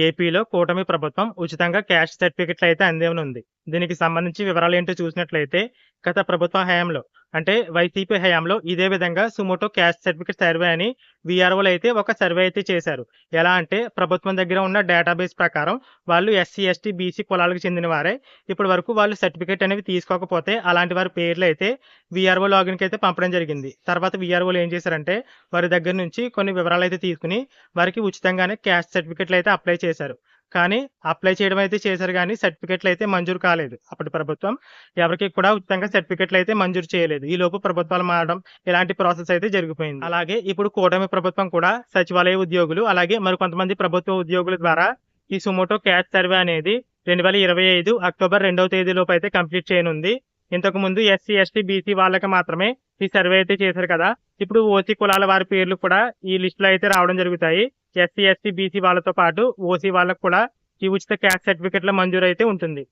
ఏపీలో కూటమి ప్రభుత్వం ఉచితంగా క్యాష్ సర్టిఫికెట్లు అయితే అందేమనుంది దీనికి సంబంధించి వివరాలు ఏంటో చూసినట్లయితే గత ప్రభుత్వ హయాంలో అంటే వైసీపీ హయాంలో ఇదే విధంగా సుమోటో క్యాష్ సర్టిఫికేట్ సర్వే అని విఆర్ఓలు అయితే ఒక సర్వే అయితే చేశారు. ఎలా అంటే ప్రభుత్వం దగ్గర ఉన్న డేటాబేస్ ప్రకారం వాళ్ళు ఎస్సీ ఎస్టీ బీసీ కులాలకు చెందిన వారే. ఇప్పటి వరకు వాళ్ళు సర్టిఫికేట్ అనేవి తీసుకోకపోతే అలాంటి వారి పేర్లు అయితే విఆర్ఓ లాగిన్కి అయితే పంపడం జరిగింది. తర్వాత విఆర్ఓలు ఏం చేశారంటే వారి దగ్గర నుంచి కొన్ని వివరాలు అయితే తీసుకుని వారికి ఉచితంగానే క్యాష్ సర్టిఫికేట్లు అయితే అప్లై చేశారు. కానీ అప్లై చేయడం అయితే చేశారు కానీ సర్టిఫికెట్లు అయితే మంజూరు కాలేదు. అప్పటి ప్రభుత్వం ఎవరికి కూడా ఉచితంగా సర్టిఫికెట్లు అయితే మంజూరు చేయలేదు. ఈ లోపు ప్రభుత్వాలు మారడం ఇలాంటి ప్రాసెస్ అయితే జరిగిపోయింది. అలాగే ఇప్పుడు కూటమి ప్రభుత్వం కూడా సచివాలయ ఉద్యోగులు అలాగే మరి కొంతమంది ప్రభుత్వ ఉద్యోగుల ద్వారా ఈ సుమోటో క్యాష్ సర్వే అనేది రెండు వేల ఇరవై ఐదు అక్టోబర్ రెండవ తేదీలోపు అయితే కంప్లీట్ చేయనుంది. ఇంతకు ముందు ఎస్సీ ఎస్టీ బీసీ వాళ్ళకి మాత్రమే ఈ సర్వే అయితే చేశారు కదా. ఇప్పుడు ఓసీ కులాల వారి పేర్లు కూడా ఈ లిస్టులో అయితే రావడం జరుగుతాయి. ఎస్సీ ఎస్టీ బీసీ వాళ్ళతో పాటు ఓసీ వాళ్ళకు కూడా ఈ ఉచిత క్యాస్ట్ సర్టిఫికెట్ల మంజూరు అయితే ఉంటుంది.